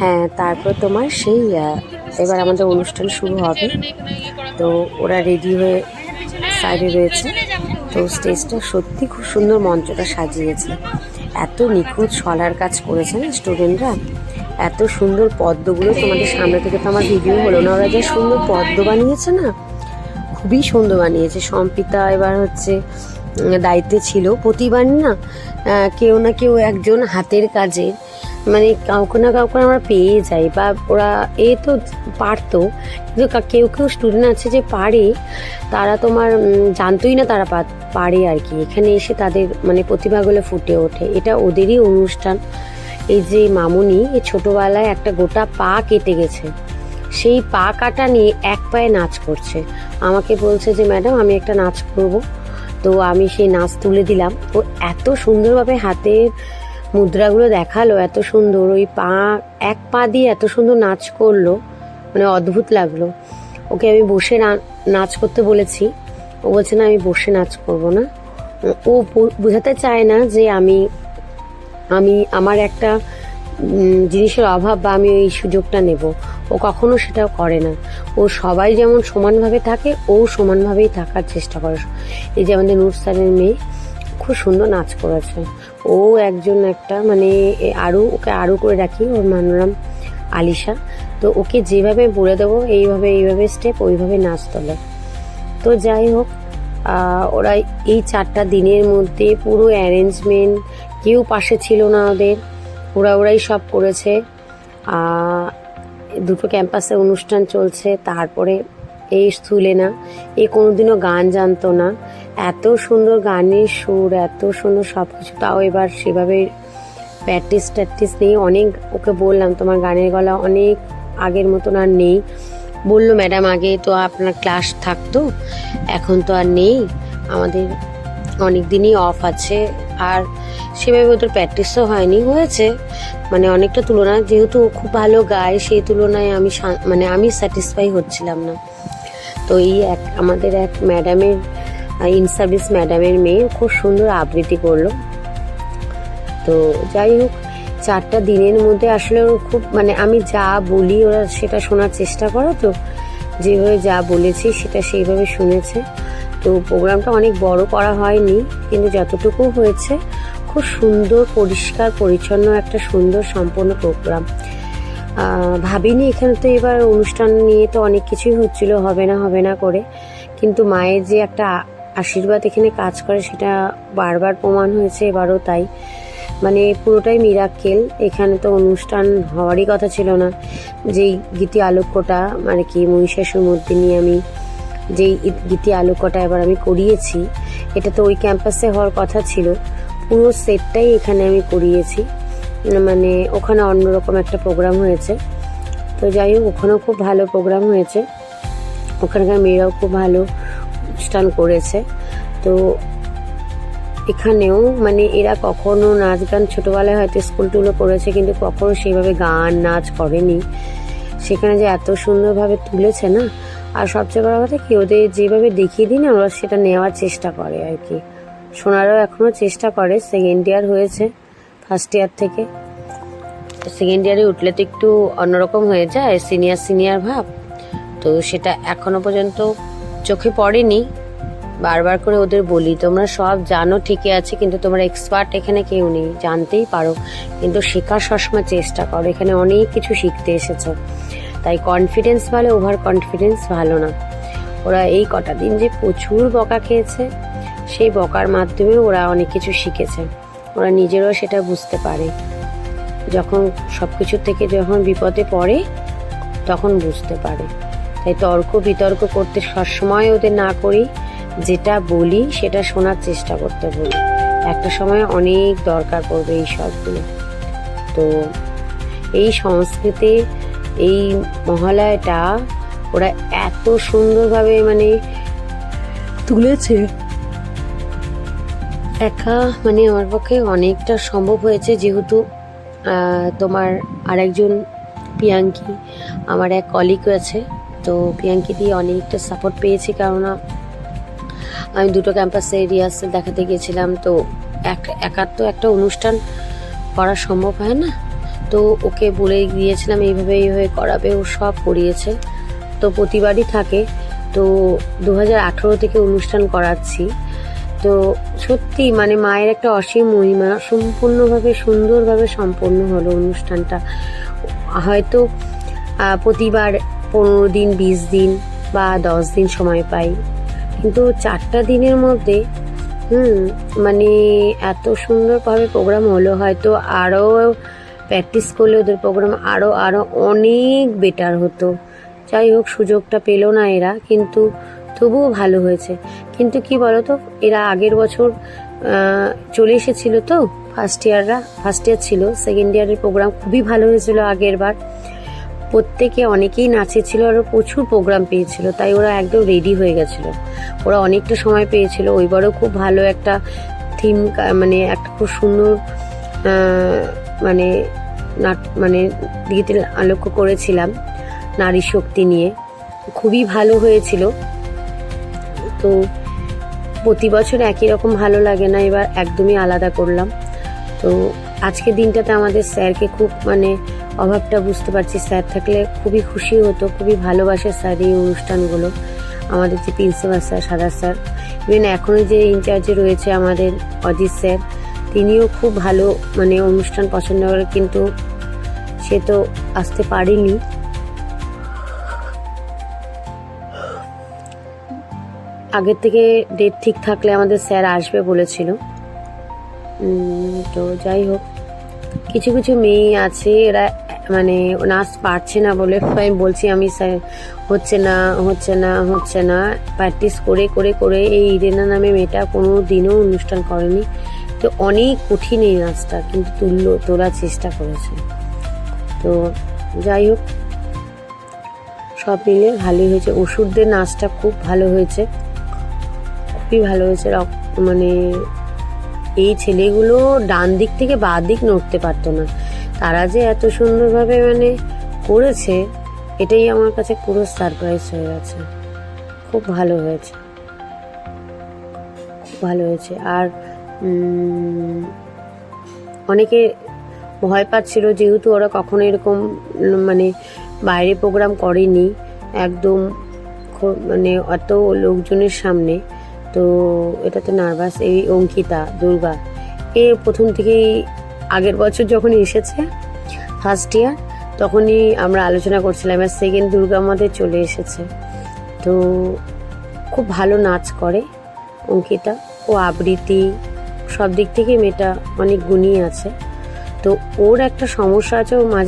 হ্যাঁ তারপর তোমার সেই এবার আমাদের অনুষ্ঠান শুরু হবে। তো ওরা রেডি হয়ে সাইডে রয়েছে। তো স্টেজটা সত্যি খুব সুন্দর মঞ্চটা সাজিয়েছে। এত নিখুঁত সলার কাজ করেছে স্টুডেন্টরা এত সুন্দর পদ্মগুলো তোমাদের সামনে থেকে তো আমার ভিডিও হলো না। ওরা যে সুন্দর পদ্ম বানিয়েছে না, খুবই সুন্দর বানিয়েছে। সম্পিতা এবার হচ্ছে দায়িত্বে ছিল। প্রতিবার না কেউ না কেউ একজন হাতের কাজে মানে কাউকে না কাউকে আমরা পেয়ে যাই বা ওরা এ তো পারতো, কিন্তু কেউ কেউ স্টুডেন্ট আছে যে পারে, তারা তোমার জানতোই না তারা পারে আর কি। এখানে এসে তাদের মানে প্রতিভাগুলো ফুটে ওঠে। এটা ওদেরই অনুষ্ঠান। এই যে মামুনি, এই ছোটোবেলায় একটা গোটা পা কেটে গেছে। সেই পা কাটা নিয়ে এক পায়ে নাচ করছে। আমাকে বলছে যে, ম্যাডাম, আমি একটা নাচ করব। তো আমি সেই নাচ তুলে দিলাম। ও এত সুন্দরভাবে হাতের মুদ্রাগুলো দেখাল, এত সুন্দর। ওই পা, এক পা দিয়ে এত সুন্দর নাচ করল মানে অদ্ভুত লাগল। ওকে আমি বসে নাচ করতে বলেছি। ও বলছে, না, আমি বসে নাচ করব না। ও বোঝাতে চায় না যে আমি আমি, আমার একটা জিনিসের অভাব বা আমি ওই সুযোগটা নেব। ও কখনো সেটা করে না। ও সবাই যেমন সমানভাবে থাকে, ও সমানভাবেই থাকার চেষ্টা করে। এই যে আমাদের নূর স্যারের মেয়ে খুব সুন্দর নাচ করেছে। ও একজন একটা মানে আরও ওকে আরও করে রাখি, ওর নাম আলিশা। তো ওকে যেভাবে বলে দেবো, এইভাবে এইভাবে স্টেপ ওইভাবে নাচ তোলে। তো যাই হোক ওরা এই চারটা দিনের মধ্যে পুরো অ্যারেঞ্জমেন্ট কেউ পাশে ছিল না ওদের, ওরা, ওরাই সব করেছে। দুটো ক্যাম্পাসে অনুষ্ঠান চলছে, তারপরে এই স্কুলে না, এ কোনোদিনও গান জানতো না। এত সুন্দর গানের সুর, এত সুন্দর সব কিছু তাও এবার সেভাবে প্র্যাকটিস ট্যাকটিস নেই। অনেক ওকে বললাম, তোমার গানের গলা অনেক আগের মতন আর নেই। বলল, ম্যাডাম, আগে তো আপনার ক্লাস থাকতো, এখন তো আর নেই। আমাদের অনেক দিনই অফ আছে। আর সেভাবে ওদের প্র্যাকটিসও হয়নি, হয়েছে। মানে অনেকটা তুলনা যেহেতু ও খুব ভালো গায়, সেই তুলনায় আমি মানে আমি স্যাটিসফাই হচ্ছিলাম না। তো এই এক আমাদের এক ম্যাডামের ইন সার্ভিস ম্যাডামের মেয়ে খুব সুন্দর আবৃত্তি করল। তো যাই হোক, চারটা দিনের মধ্যে আসলে খুব মানে আমি যা বলি ওরা সেটা শোনার চেষ্টা করে তো। যেভাবে যা বলেছি সেটা সেইভাবে শুনেছে। তো প্রোগ্রামটা অনেক বড় করা হয়নি, কিন্তু যতটুকু হয়েছে, খুব সুন্দর, পরিষ্কার, পরিচ্ছন্ন একটা সুন্দর সম্পূর্ণ প্রোগ্রাম ভাবিনি এখানে তো এবার অনুষ্ঠান নিয়ে তো অনেক কিছুই হচ্ছিল, হবে না হবে না করে। কিন্তু মায়ের যে একটা আশীর্বাদ এখানে কাজ করে, সেটা বারবার প্রমাণ হয়েছে, এবারও তাই। মানে পুরোটাই মিরাক্কেল এখানে তো অনুষ্ঠান হওয়ারই কথা ছিল না। যেই গীতি আলোক্যটা মানে কি মহিষাসুর মধ্যে নিয়ে আমি যেই গীতি আলোক্যটা এবার আমি করিয়েছি, এটা তো ওই ক্যাম্পাসে হওয়ার কথা ছিল। পুরো সেটটাই এখানে আমি করিয়েছি। মানে ওখানে অন্যরকম একটা প্রোগ্রাম হয়েছে। তো যাই হোক, ওখানেও খুব ভালো প্রোগ্রাম হয়েছে। ওখানকার মেয়েরাও খুব ভালো। অনুষ্ঠান করেছে। তো এখানেও মানে এরা কখনো নাচ গান ছোটোবেলায় হয়তো স্কুল টুলো করেছে, কিন্তু কখনো সেইভাবে গান নাচ করেনি। সেখানে যে এত সুন্দরভাবে তুলেছে না? আর সবচেয়ে বড় কথা কি, ওদের যেভাবে দেখিয়ে দিই না, ওরা সেটা নেওয়ার চেষ্টা করে আর কি। সোনারও এখনও চেষ্টা করে সেকেন্ড ইয়ার হয়েছে ফার্স্ট ইয়ার থেকে। সেকেন্ড ইয়ারে উঠলে তো একটু অন্যরকম হয়ে যায় সিনিয়র সিনিয়র ভাব। তো সেটা এখনও পর্যন্ত চোখে পড়েনি। বারবার করে ওদের বলি, তোমরা সব জানো, ঠিকই আছে, কিন্তু তোমরা এক্সপার্ট এখানে কেউ নেই, জানতেই পারো। কিন্তু শেখার সবসময় চেষ্টা করো, এখানে অনেক কিছু শিখতে এসেছ। তাই কনফিডেন্স ভালো ওভার কনফিডেন্স ভালো না। ওরা এই কটা দিন যে প্রচুর বকা খেয়েছে, সেই বকার মাধ্যমে ওরা অনেক কিছু শিখেছে। ওরা নিজেরও সেটা বুঝতে পারে। যখন সব কিছু থেকে যখন বিপদে পড়ে, তখন বুঝতে পারে। তাই তর্ক বিতর্ক করতে সবসময় ওদের না করি। যেটা বলি, সেটা শোনার চেষ্টা করতে বলি। একটা সময় অনেক দরকার পড়বে এই সবগুলো। তো এই সংস্কৃতি, এই মহালয়াটা ওরা এত সুন্দরভাবে মানে তুলেছে। একা মানে আমার পক্ষে অনেকটা সম্ভব হয়েছে যেহেতু তোমার আরেকজন পিয়াঙ্কি আমার এক কলিগ আছে। তো পিয়াঙ্কি দিয়ে অনেকটা সাপোর্ট পেয়েছি, কেননা আমি দুটো ক্যাম্পাসে রিহার্সাল দেখাতে গিয়েছিলাম, তো এক, একার তো একটা অনুষ্ঠান করা সম্ভব হয় না। তো ওকে বলে গিয়েছিলাম, এইভাবে এইভাবে করাবে, ও সব করিয়েছে। তো প্রতিবারই থাকে। তো দু হাজার আঠেরো থেকে অনুষ্ঠান করাচ্ছি। তো সত্যি মানে মায়ের একটা অসীম মহিমা, সম্পূর্ণভাবে সুন্দরভাবে সম্পন্ন হলো অনুষ্ঠানটা। হয়তো প্রতিবার পনেরো দিন, বিশ দিন বা দশ দিন সময় পাই। কিন্তু চারটা দিনের মধ্যে, হুম মানে এত সুন্দরভাবে প্রোগ্রাম হলো, হয়তো আরও প্র্যাকটিস করলে ওদের প্রোগ্রাম আরও আরও অনেক বেটার হতো। যাই হোক, সুযোগটা পেল না এরা, কিন্তু তবুও ভালো হয়েছে। কিন্তু কি বলতো, এরা আগের বছর চলে এসেছিল তো ফার্স্ট ইয়াররা ফার্স্ট ইয়ার ছিল সেকেন্ড ইয়ারের প্রোগ্রাম খুবই ভালো হয়েছিল আগের বার প্রত্যেকে অনেকেই নাচেছিল আর প্রচুর প্রোগ্রাম পেয়েছিল, তাই ওরা একদম রেডি হয়ে গেছিল। ওরা অনেকটা সময় পেয়েছিল, ওইবারও খুব ভালো একটা থিম মানে একটা খুব সুন্দর মানে নাট মানে দিকে লক্ষ্য করেছিলাম নারী শক্তি নিয়ে। খুবই ভালো হয়েছিল। তো প্রতি বছর একই রকম ভালো লাগে না, এবার একদমই আলাদা করলাম। তো আজকের দিনটাতে আমাদের স্যারকে খুব মানে অভাবটা বুঝতে পারছি স্যার। থাকলে খুবই খুশি হতো, খুবই ভালোবাসে স্যার এই অনুষ্ঠানগুলো। আমাদের যে principal sir Sada sir even এখনও যে ইনচার্জে রয়েছে আমাদের অজিত স্যার, তিনিও খুব ভালো মানে অনুষ্ঠান পছন্দ করে, কিন্তু সে তো আসতে পারেনি। আগের থেকে ডেট ঠিক থাকলে আমাদের স্যার আসবে বলেছিল। তো যাই হোক, কিছু কিছু মেয়ে আছে, এরা মানে নাচ পারছে না বলে আমি বলছি, আমি হচ্ছে না হচ্ছে না হচ্ছে না। প্র্যাকটিস করে করে করে এই ইরেনা নামে মেয়েটা কোনো দিনও অনুষ্ঠান করেনি। তো অনেক কঠিন এই নাচটা কিন্তু তুললো তোলার চেষ্টা করেছে। তো যাই হোক, সব মিলে ভালোই হয়েছে। ওষুধদের নাচটা খুব ভালো হয়েছে। খুবই ভালো হয়েছে। মানে এই ছেলেগুলো ডান দিক থেকে বা দিক নড়তে পারতো না। তারা যে এত সুন্দরভাবে মানে করেছে, এটাই আমার কাছে পুরো সারপ্রাইজ হয়ে গেছে। খুব ভালো হয়েছে। খুব ভালো হয়েছে। আর অনেকে ভয় পাচ্ছিল যেহেতু ওরা কখনো এরকম মানে বাইরে প্রোগ্রাম করেনি, একদম মানে অত লোকজনের সামনে। তো এটাতে নার্ভাস এই অঙ্কিতা, দুর্গা, এ প্রথম থেকেই আগের বছর যখন এসেছে ফার্স্ট ইয়ার তখনই আমরা আলোচনা করছিলাম এবার সেকেন্ড দুর্গা আমাদের চলে এসেছে। তো খুব ভালো নাচ করে অঙ্কিতা। ও আবৃত্তি, সব দিক থেকে মেয়েটা অনেক গুণী আছে। তো ওর একটা সমস্যা আছে, ও মাঝে